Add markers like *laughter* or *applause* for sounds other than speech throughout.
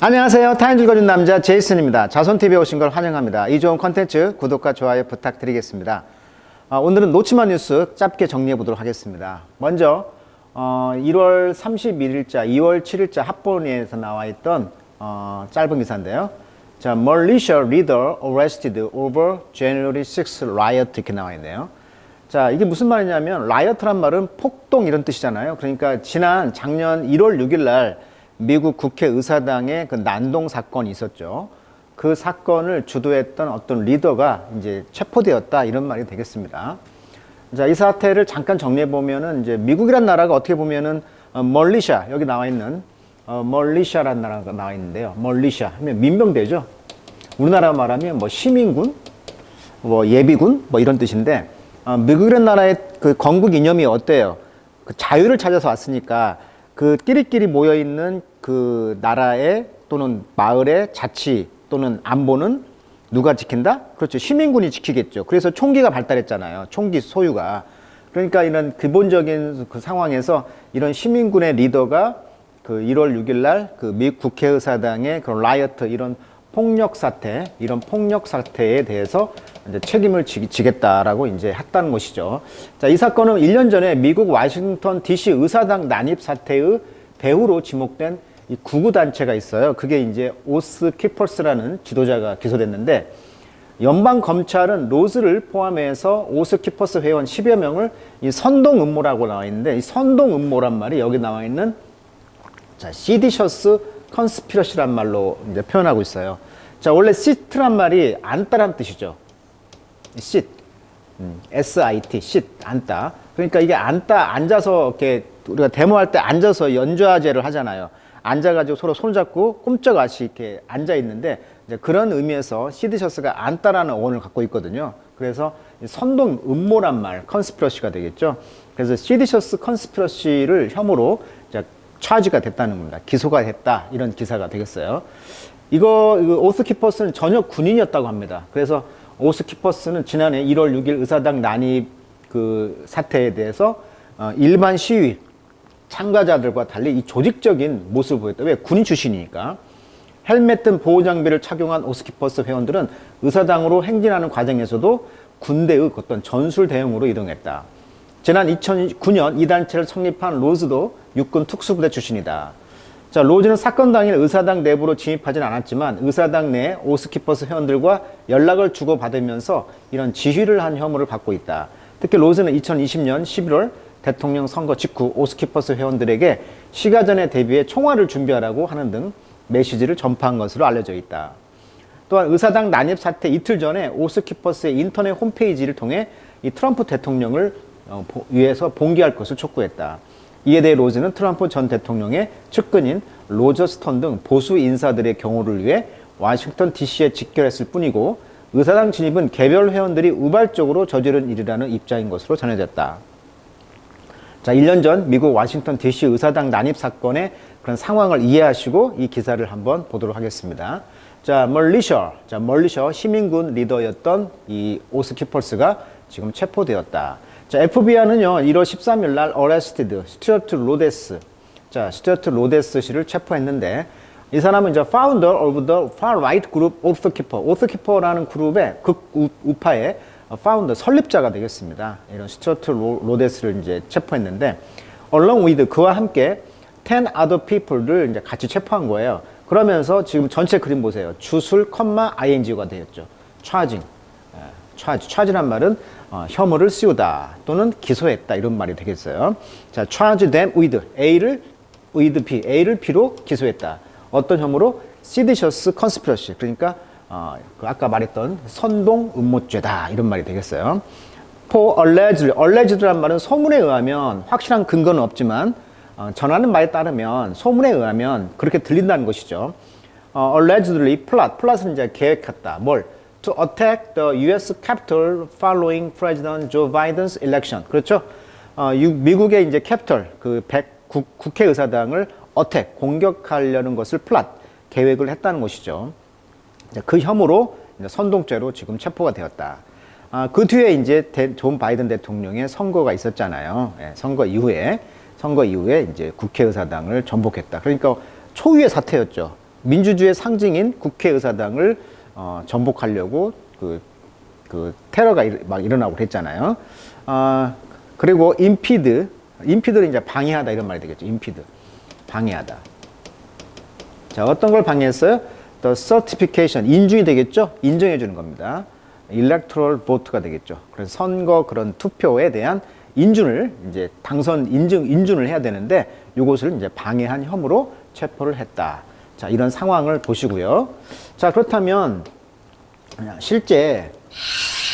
안녕하세요. 타임 읽어준 남자 제이슨입니다. 자손TV에 오신 걸 환영합니다. 이 좋은 컨텐츠 구독과 좋아요 부탁드리겠습니다. 아, 오늘은 놓치만 뉴스 짧게 정리해 보도록 하겠습니다. 먼저 어, 1월 31일자, 2월 7일자 합본에서 나와 있던 어, 짧은 기사인데요. 자, Militia leader arrested over January 6 riot 이렇게 나와 있네요. 자, 이게 무슨 말이냐면 라이어트란 말은 폭동 이런 뜻이잖아요. 그러니까 지난 작년 1월 6일 날 미국 국회 의사당에 그 난동 사건이 있었죠. 그 사건을 주도했던 어떤 리더가 이제 체포되었다 이런 말이 되겠습니다. 자, 이 사태를 잠깐 정리해 보면은 이제 미국이란 나라가 어떻게 보면은 어, 멀리샤 여기 나와 있는 어, 멀리샤라는 나라가 나와 있는데요. 멀리샤 하면 민병대죠. 우리나라 말하면 뭐 시민군, 뭐 예비군 뭐 이런 뜻인데 어, 미국이라는 나라의 그 건국 이념이 어때요? 그 자유를 찾아서 왔으니까 그 끼리끼리 모여 있는 그 나라의 또는 마을의 자치 또는 안보는 누가 지킨다? 그렇죠. 시민군이 지키겠죠. 그래서 총기가 발달했잖아요. 총기 소유가. 그러니까 이런 기본적인 그 상황에서 이런 시민군의 리더가 그 1월 6일 날 그 미 국회의사당의 그런 라이어트 이런 폭력 사태, 이런 폭력 사태에 대해서 이제 책임을 지, 지겠다라고 이제 했다는 것이죠. 자, 이 사건은 1년 전에 미국 워싱턴 DC 의사당 난입 사태의 배후로 지목된 이 구구 단체가 있어요. 그게 이제 오스 키퍼스라는 지도자가 기소됐는데 연방 검찰은 로즈를 포함해서 오스 키퍼스 회원 10여 명을 이 선동 음모라고 나와 있는데 이 선동 음모란 말이 여기 나와 있는 자, 시디셔스 컨스피러시란 말로 이제 표현하고 있어요. 자, 원래 시트란 말이 안따란 뜻이죠. sit, 음, S-I-T, sit, 앉다. 그러니까 이게 앉다, 앉아서 이렇게 우리가 데모할 때 앉아서 연좌제를 하잖아요. 앉아가지고 서로 손잡고 꼼짝없이 이렇게 앉아 있는데 이제 그런 의미에서 시디셔스가 앉다라는 어원을 갖고 있거든요. 그래서 선동 음모란 말, 컨스피러시가 되겠죠. 그래서 시디셔스 컨스피러시를 혐오로 차지가 됐다는 겁니다. 기소가 됐다 이런 기사가 되겠어요. 이거, 오스키퍼스는 전역 군인이었다고 합니다. 그래서 오스키퍼스는 지난해 1월 6일 의사당 난입 그 사태에 대해서 어, 일반 시위 참가자들과 달리 이 조직적인 모습을 보였다. 왜? 군인 출신이니까. 헬멧 등 보호 장비를 착용한 오스키퍼스 회원들은 의사당으로 행진하는 과정에서도 군대의 어떤 전술 대응으로 이동했다. 지난 2009년 이 단체를 성립한 로즈도 육군 특수부대 출신이다. 자, 로즈는 사건 당일 의사당 내부로 진입하진 않았지만 의사당 내 오스키퍼스 회원들과 연락을 주고받으면서 이런 지휘를 한 혐의를 받고 있다. 특히 로즈는 2020년 11월 대통령 선거 직후 오스키퍼스 회원들에게 시가전에 대비해 총알을 준비하라고 하는 등 메시지를 전파한 것으로 알려져 있다. 또한 의사당 난입 사태 이틀 전에 오스키퍼스의 인터넷 홈페이지를 통해 이 트럼프 대통령을 어, 보- 위해서 봉기할 것을 촉구했다. 이에 대해 로즈는 트럼프 전 대통령의 측근인 로저 스톤 등 보수 인사들의 경호를 위해 워싱턴 DC에 직결했을 뿐이고 의사당 진입은 개별 회원들이 우발적으로 저지른 일이라는 입장인 것으로 전해졌다. 자, 1년 전 미국 워싱턴 DC 의사당 난입 사건의 그런 상황을 이해하시고 이 기사를 한번 보도록 하겠습니다. 자, 멀리셔. 자, 멀리셔 시민군 리더였던 이 오스키퍼스가 지금 체포되었다. 자, FBI는요, 1월 13일 날 어레스티드 스튜어트 로데스. 자, 스튜어트 로데스 씨를 체포했는데 이 사람은 이제 founder of the far right group 오스키퍼. 오스키퍼라는 그룹의 극 우- 우파의 파운더 설립자가 되겠습니다. 이런 스튜어트 로- 로데스를 이제 체포했는데 along with 그와 함께 10 other people를 이제 같이 체포한 거예요. 그러면서 지금 전체 그림 보세요. 주술 컴마 ing가 되었죠. charging. 예, charge. charge란 말은 어, 혐의를 씌우다 또는 기소했다 이런 말이 되겠어요. 자, charge them with A를 with B, A를 B로 기소했다. 어떤 혐의로? seditious conspiracy. 그러니까 어, 그 아까 말했던 선동 음모죄다 이런 말이 되겠어요. For alleged, alleged란 말은 소문에 의하면 확실한 근거는 없지만 어, 전하는 말에 따르면 소문에 의하면 그렇게 들린다는 것이죠. 어, allegedly plot, plot은 이제 계획했다. 뭘? To attack the U.S. Capitol following President Joe Biden's election. 그렇죠? 어, 유- 미국의 이제 캡털, 그 백, 국, 국회의사당을 어택, 공격하려는 것을 플랫, 계획을 했다는 것이죠. 그 이제 선동죄로 지금 체포가 되었다. 아, 그 뒤에 이제 대- 존 바이든 대통령의 선거가 있었잖아요. 예, 선거 이후에 선거 이후에 이제 국회의사당을 전복했다. 그러니까 초유의 사태였죠. 민주주의의 상징인 국회의사당을 어, 전복하려고 그, 그 테러가 일, 막 일어나고 그랬잖아요. 어, 그리고 임피드, 임피드는 이제 방해하다 이런 말이 되겠죠. 임피드, 방해하다. 자, 어떤 걸 방해했어요? The certification, 인준이 되겠죠? 인정해 주는 겁니다. electoral vote가 되겠죠. 그래서 선거 그런 투표에 대한 인준을 이제 당선 인증 인준을 해야 되는데 이것을 이제 방해한 혐의로 체포를 했다. 자, 이런 상황을 보시고요. 자, 그렇다면 실제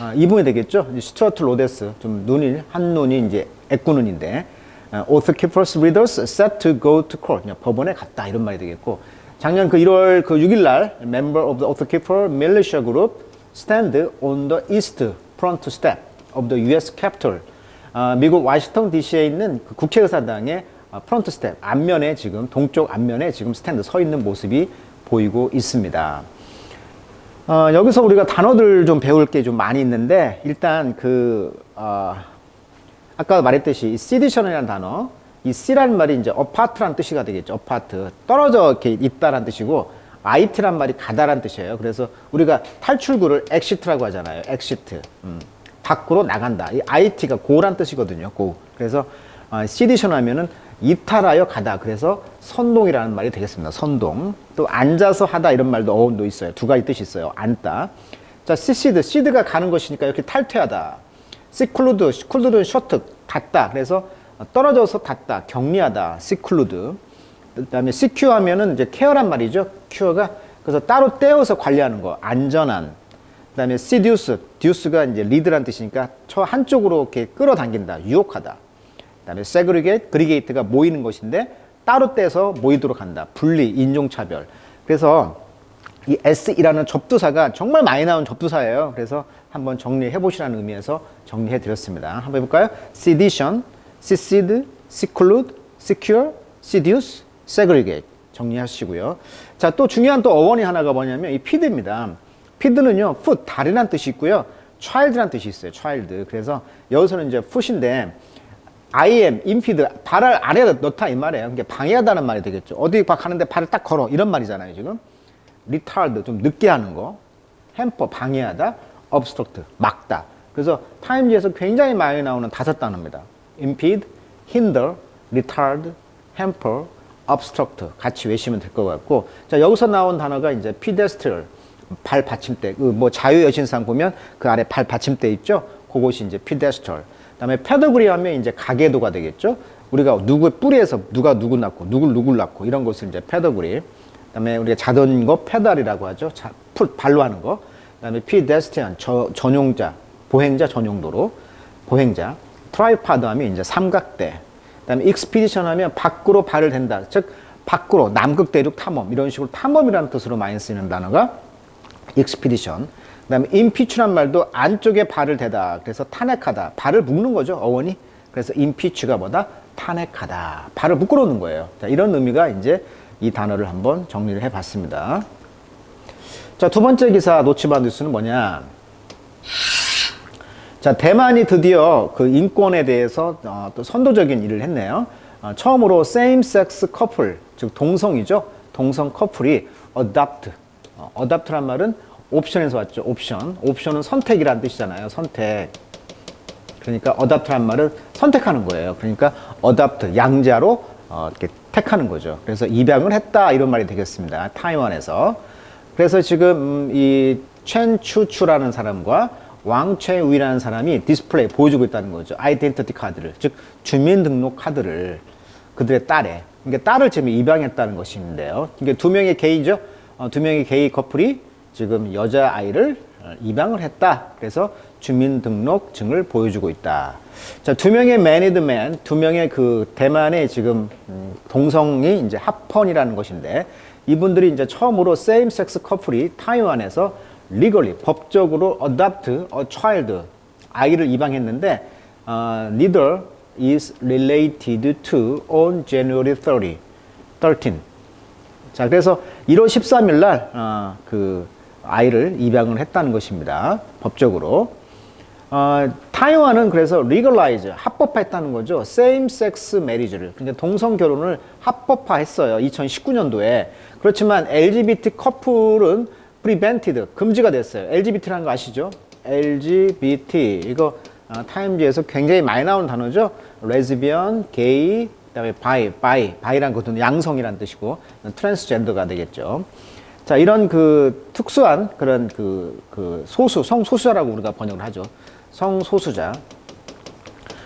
아, 이분이 되겠죠. 스튜어트 로데스 좀 눈이 한 눈이 이제 애꾸눈인데 어, Keepers Readers set to go to court 법원에 갔다 이런 말이 되겠고 작년 그 1월 그 6일 날 member of the Author Keeper militia group stand on the east front step of the U.S. Capitol 아, 미국 와싱턴 D.C.에 있는 그 국회의사당의 아, 프론트 스텝 앞면에 지금 동쪽 앞면에 지금 스탠드 서 있는 모습이 보이고 있습니다. 어, 여기서 우리가 단어들 좀 배울 게 좀 많이 있는데 일단 그 어, 아까 말했듯이 이 시디션이라는 단어 이 C라는 말이 이제 어파트란 뜻이가 되겠죠. 어파트 떨어져 이렇게 있다란 뜻이고 IT란 말이 가다란 뜻이에요. 그래서 우리가 탈출구를 엑시트라고 하잖아요. 엑시트 음, 밖으로 나간다. 이 IT가 고란 뜻이거든요. 고 그래서 어, 시디션 하면은 이탈하여 가다. 그래서 선동이라는 말이 되겠습니다. 선동. 또 앉아서 하다 이런 말도 어원도 있어요. 두 가지 뜻이 있어요. 앉다. 자, 시시드. 시드가 가는 것이니까 이렇게 탈퇴하다. 시클루드. 시클루드는 쇼트. 닿다. 그래서 떨어져서 닿다. 격리하다. 시클루드. 그다음에 시큐 하면은 이제 케어란 말이죠. 큐어가 그래서 따로 떼어서 관리하는 거. 안전한. 그다음에 시듀스. 듀스가 이제 리드란 뜻이니까 저 한쪽으로 이렇게 끌어당긴다. 유혹하다. 그다음에 segregate, 그리게이트가 모이는 것인데 따로 떼서 모이도록 한다. 분리, 인종차별. 그래서 이 S이라는 접두사가 정말 많이 나온 접두사예요. 그래서 한번 정리해 보시라는 의미에서 정리해 드렸습니다. 한번 해볼까요? sedition, secede, seclude, secure, seduce, segregate. 정리하시고요. 자, 또 중요한 또 어원이 하나가 뭐냐면 이 피드입니다. 피드는요, foot, 다리란 뜻이 있고요. child란 뜻이 있어요. child. 그래서 여기서는 이제 foot인데 I am, impede, 발을 안에 넣다 이 말이에요. 그러니까 방해하다는 말이 되겠죠. 어디 막 하는데 발을 딱 걸어. 이런 말이잖아요, 지금. retard, 좀 늦게 하는 거. hamper, 방해하다. obstruct, 막다. 그래서 타임즈에서 굉장히 많이 나오는 다섯 단어입니다. impede, hinder, retard, hamper, obstruct. 같이 외시면 될 것 같고. 자, 여기서 나온 단어가 이제 pedestrian, 발 받침대. 그 뭐 자유 여신상 보면 그 아래 발 받침대 있죠? 그것이 이제 pedestrian. 그다음에 패더그리 하면 이제 가계도가 되겠죠. 우리가 누구의 뿌리에서 누가 누구 낳고 누굴 누굴 낳고 이런 것을 이제 패더그리. 그다음에 우리가 자전거 페달이라고 하죠. 자, 풀 발로 하는 거. 그다음에 피데스티안 전용자, 보행자 전용도로 보행자. 트라이파드 하면 이제 삼각대. 그다음에 익스피디션 하면 밖으로 발을 댄다. 즉 밖으로 남극 대륙 탐험 이런 식으로 탐험이라는 뜻으로 많이 쓰이는 단어가 익스피디션. 그 다음에 임피치란 말도 안쪽에 발을 대다. 그래서 탄핵하다. 발을 묶는 거죠. 어원이. 그래서 임피치가 뭐다? 탄핵하다. 발을 묶어 놓는 거예요. 자, 이런 의미가 이제 이 단어를 한번 정리를 해 봤습니다. 자, 두 번째 기사 놓치마 뉴스는 뭐냐? 자, 대만이 드디어 그 인권에 대해서 어, 또 선도적인 일을 했네요. 어, 처음으로 same sex couple, 즉 동성이죠. 동성 커플이 adopt. 어, adopt란 말은 옵션에서 왔죠. 옵션. 옵션은 선택이라는 뜻이잖아요. 선택. 그러니까 adopt란 말은 선택하는 거예요. 그러니까 adopt, 양자로 어, 이렇게 택하는 거죠. 그래서 입양을 했다 이런 말이 되겠습니다. 타이완에서. 그래서 지금 음, 이 첸추추라는 사람과 왕최우이라는 사람이 디스플레이 보여주고 있다는 거죠. 아이덴티티 카드를, 즉 주민등록 카드를 그들의 딸에, 그러니까 딸을 지금 입양했다는 것인데요. 그러니까 두 명의 게이죠. 어, 두 명의 게이 커플이 지금 여자 아이를 입양을 했다. 그래서 주민등록증을 보여주고 있다. 자, 두 명의 매니드맨, 두 명의 그 대만의 지금 음, 동성이 이제 합헌이라는 것인데 이분들이 이제 처음으로 same sex 커플이 타이완에서 legally 법적으로 adopt a child 아이를 입양했는데 어, neither is related to on January 30, 13. 자, 그래서 1월 13일 날, 어, 그, 아이를 입양을 했다는 것입니다. 법적으로. 어, 타이완은 그래서 legalize 합법화했다는 거죠. same sex marriage를 그러니까 동성 결혼을 합법화했어요. 2019년도에. 그렇지만 LGBT 커플은 prevented 금지가 됐어요. LGBT라는 거 아시죠? LGBT 이거 어, 타임즈에서 굉장히 많이 나오는 단어죠. 레즈비언, 게이, 그다음에 바이, 바이, 바이란 것은 양성이란 뜻이고 트랜스젠더가 되겠죠. 자, 이런 그 특수한 그런 그, 그 소수, 성소수자라고 우리가 번역을 하죠. 성소수자.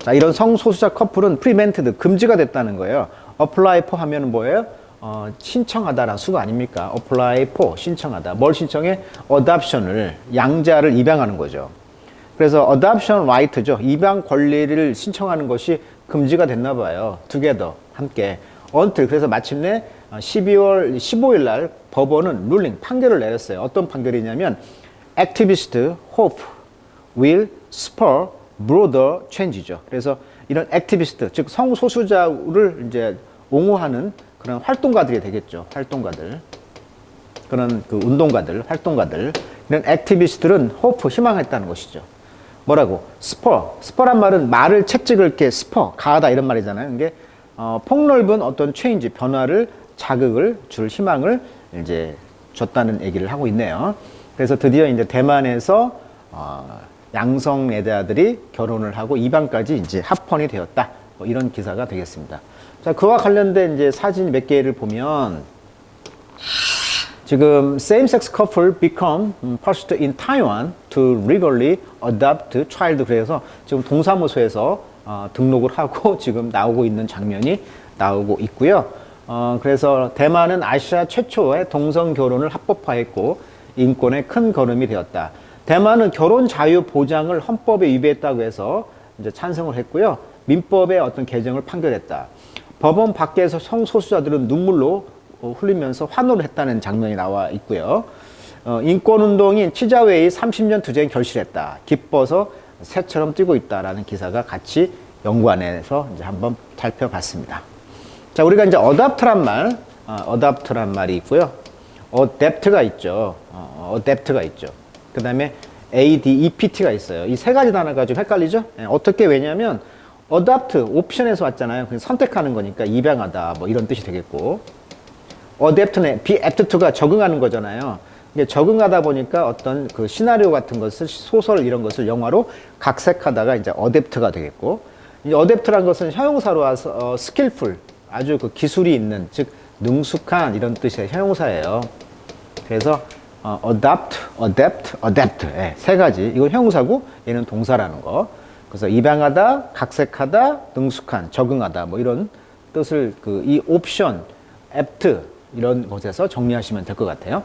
자, 이런 성소수자 커플은 프리멘트드, 금지가 됐다는 거예요. apply for 하면 뭐예요? 어, 신청하다라는 수가 아닙니까? apply for, 신청하다. 뭘 신청해? adoption을, 양자를 입양하는 거죠. 그래서 adoption right죠. 입양 권리를 신청하는 것이 금지가 됐나 봐요. together, 함께. until, 그래서 마침내 12월 15일 날 법원은 룰링, 판결을 내렸어요. 어떤 판결이냐면 activist hope will spur broader change죠. 그래서 이런 액티비스트, 즉 성소수자를 이제 옹호하는 그런 활동가들이 되겠죠. 활동가들. 그런 그 운동가들, 활동가들. 이런 액티비스트들은 호프, 희망했다는 것이죠. 뭐라고? 스퍼. 스퍼란 말은 말을 채찍을 이렇게 스퍼, 가하다 이런 말이잖아요. 이게 어, 폭넓은 어떤 체인지, 변화를 자극을 줄 희망을 이제 줬다는 얘기를 하고 있네요. 그래서 드디어 이제 대만에서 어, 양성 애자들이 결혼을 하고 입양까지 이제 합헌이 되었다. 뭐 이런 기사가 되겠습니다. 자, 그와 관련된 이제 사진 몇 개를 보면 지금 same-sex couple become first in Taiwan to legally adopt child 그래서 지금 동사무소에서 어, 등록을 하고 *laughs* 지금 나오고 있는 장면이 나오고 있고요. 어, 그래서 대만은 아시아 최초의 동성 결혼을 합법화했고 인권의 큰 걸음이 되었다. 대만은 결혼 자유 보장을 헌법에 위배했다고 해서 이제 찬성을 했고요. 민법의 어떤 개정을 판결했다. 법원 밖에서 성소수자들은 눈물로 어, 흘리면서 환호를 했다는 장면이 나와 있고요. 어, 인권운동인 치자웨이 30년 투쟁 결실했다. 기뻐서 새처럼 뛰고 있다라는 기사가 같이 연구안에서 이제 한번 살펴봤습니다. 자, 우리가 이제 어답트란 말, 어, 어답트란 말이 있고요. 어댑트가 있죠. 어, 어댑트가 있죠. 그 다음에 ADEPT가 있어요. 이 세 가지 단어가 좀 헷갈리죠? 예, 어떻게 왜냐면 어답트 옵션에서 왔잖아요. 그냥 선택하는 거니까 입양하다 뭐 이런 뜻이 되겠고 어댑트는 to가 적응하는 거잖아요. 이게 적응하다 보니까 어떤 그 시나리오 같은 것을 소설 이런 것을 영화로 각색하다가 이제 어댑트가 되겠고 이 어댑트란 것은 형용사로 와서 어, skillful 아주 그 기술이 있는 즉 능숙한 이런 뜻의 형용사예요. 그래서 어, adopt, adapt, adapt 예, 세 가지 이건 형용사고 얘는 동사라는 거. 그래서 입양하다, 각색하다, 능숙한, 적응하다 뭐 이런 뜻을 그 이 옵션, apt 이런 곳에서 정리하시면 될 것 같아요.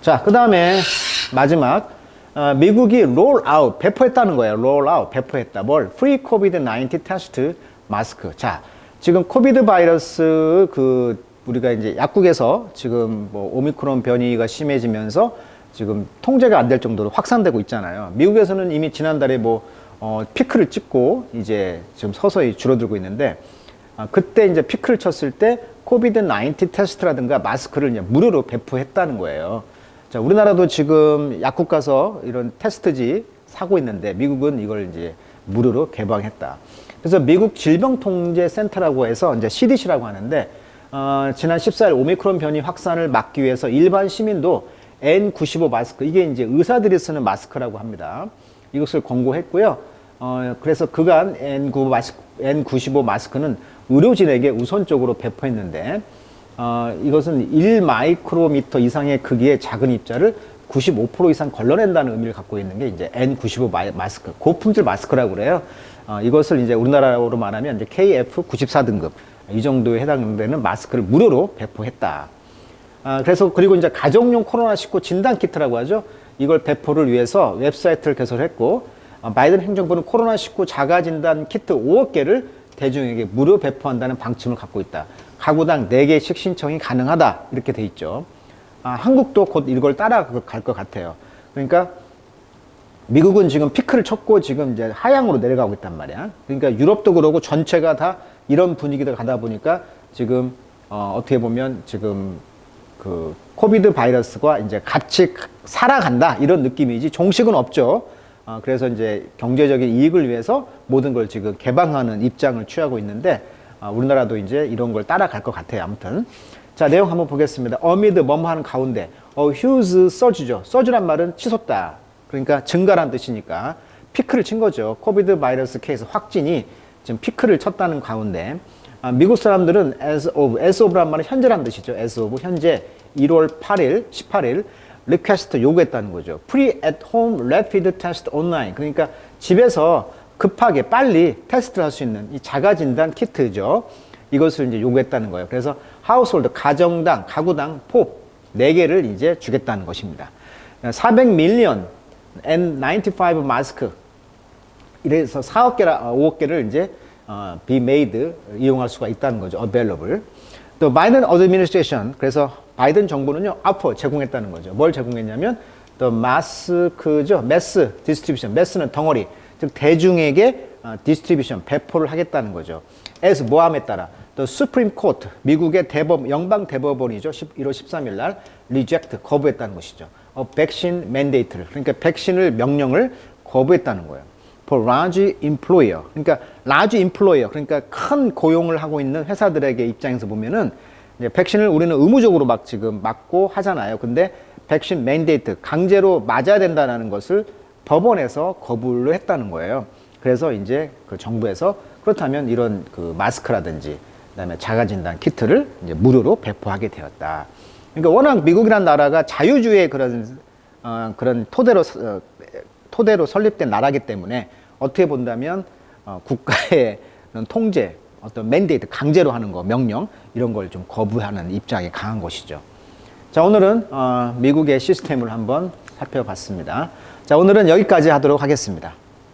자, 그 다음에 마지막 어, 미국이 롤아웃 배포했다는 거예요. 롤아웃 배포했다. 뭘? 프리 코비드 19 테스트 마스크. 자, 지금 코비드 바이러스 그 우리가 이제 약국에서 지금 뭐 오미크론 변이가 심해지면서 지금 통제가 안 될 정도로 확산되고 있잖아요. 미국에서는 이미 지난달에 뭐 어, 피크를 찍고 이제 지금 서서히 줄어들고 있는데 아, 그때 이제 피크를 쳤을 때 코비드 19 테스트라든가 마스크를 이제 무료로 배포했다는 거예요. 자, 우리나라도 지금 약국 가서 이런 테스트지 사고 있는데 미국은 이걸 이제 무료로 개방했다. 그래서 미국 질병통제센터라고 해서 이제 CDC라고 하는데 어, 지난 14일 오미크론 변이 확산을 막기 위해서 일반 시민도 N95 마스크 이게 이제 의사들이 쓰는 마스크라고 합니다. 이것을 권고했고요. 어, 그래서 그간 N95 마스크, N95 마스크는 의료진에게 우선적으로 배포했는데 어, 이것은 1마이크로미터 이상의 크기의 작은 입자를 95% 이상 걸러낸다는 의미를 갖고 있는 게 이제 N95 마, 마스크, 고품질 마스크라고 그래요. 어, 이것을 이제 우리나라로 말하면 이제 KF94 등급 이 정도에 해당되는 마스크를 무료로 배포했다. 아, 그래서 그리고 이제 가정용 코로나19 진단 키트라고 하죠. 이걸 배포를 위해서 웹사이트를 개설했고 아, 바이든 행정부는 코로나19 자가 진단 키트 5억 개를 대중에게 무료 배포한다는 방침을 갖고 있다. 가구당 4개씩 신청이 가능하다. 이렇게 돼 있죠. 아, 한국도 곧 이걸 따라갈 것 같아요. 그러니까 미국은 지금 피크를 쳤고 지금 이제 하향으로 내려가고 있단 말이야. 그러니까 유럽도 그러고 전체가 다 이런 분위기가 가다 보니까 지금 어, 어떻게 보면 지금 그 코비드 바이러스가 이제 같이 살아간다 이런 느낌이지 종식은 없죠. 아, 그래서 이제 경제적인 이익을 위해서 모든 걸 지금 개방하는 입장을 취하고 있는데 아, 우리나라도 이제 이런 걸 따라갈 것 같아요. 아무튼 자 내용 한번 보겠습니다. 어미드 뭐뭐 하는 가운데 어 휴즈 서주죠. 서주란 말은 치솟다. 그러니까 증가란 뜻이니까 피크를 친 거죠. 코비드 바이러스 케이스 확진이 지금 피크를 쳤다는 가운데 아, 미국 사람들은 as of, as of란 말은 현재란 뜻이죠. as of 현재 1월 8일, 18일 리퀘스트 요구했다는 거죠. Free at home rapid test online. 그러니까 집에서 급하게 빨리 테스트를 할 수 있는 이 자가 진단 키트죠. 이것을 이제 요구했다는 거예요. 그래서 하우스홀드 가정당, 가구당 포 4개를 이제 주겠다는 것입니다. 400 밀리언 N95 마스크 이래서 4억 개라 5억 개를 이제 어, made 이용할 수가 있다는 거죠. available. 또 바이든 어드미니스트레이션 그래서 바이든 정부는요 앞으로 제공했다는 거죠. 뭘 제공했냐면 또 마스크죠. 매스 디스트리뷰션. 매스는 덩어리. 즉 대중에게 어, 디스트리뷰션 배포를 하겠다는 거죠. as 모함에 따라 또 수프림 코트 미국의 대법 연방 대법원이죠. 1월 13일 날 리젝트 거부했다는 것이죠. 어, 백신 맨데이트를 그러니까 백신을 명령을 거부했다는 거예요. for large employer. 그러니까 large employer. 그러니까 큰 고용을 하고 있는 회사들에게 입장에서 보면은 이제 백신을 우리는 의무적으로 막 지금 맞고 하잖아요. 근데 백신 맨데이트 강제로 맞아야 된다는 것을 법원에서 거부를 했다는 거예요. 그래서 이제 그 정부에서 그렇다면 이런 그 마스크라든지 그다음에 자가진단 키트를 이제 무료로 배포하게 되었다. 그러니까 워낙 미국이라는 나라가 자유주의의 그런 어, 그런 토대로 어, 토대로 설립된 나라기 때문에 어떻게 본다면 어, 국가의 통제, 어떤 맨데이트 강제로 하는 거, 명령 이런 걸 좀 거부하는 입장이 강한 것이죠. 자 오늘은 어, 미국의 시스템을 한번 살펴봤습니다. 자 오늘은 여기까지 하도록 하겠습니다.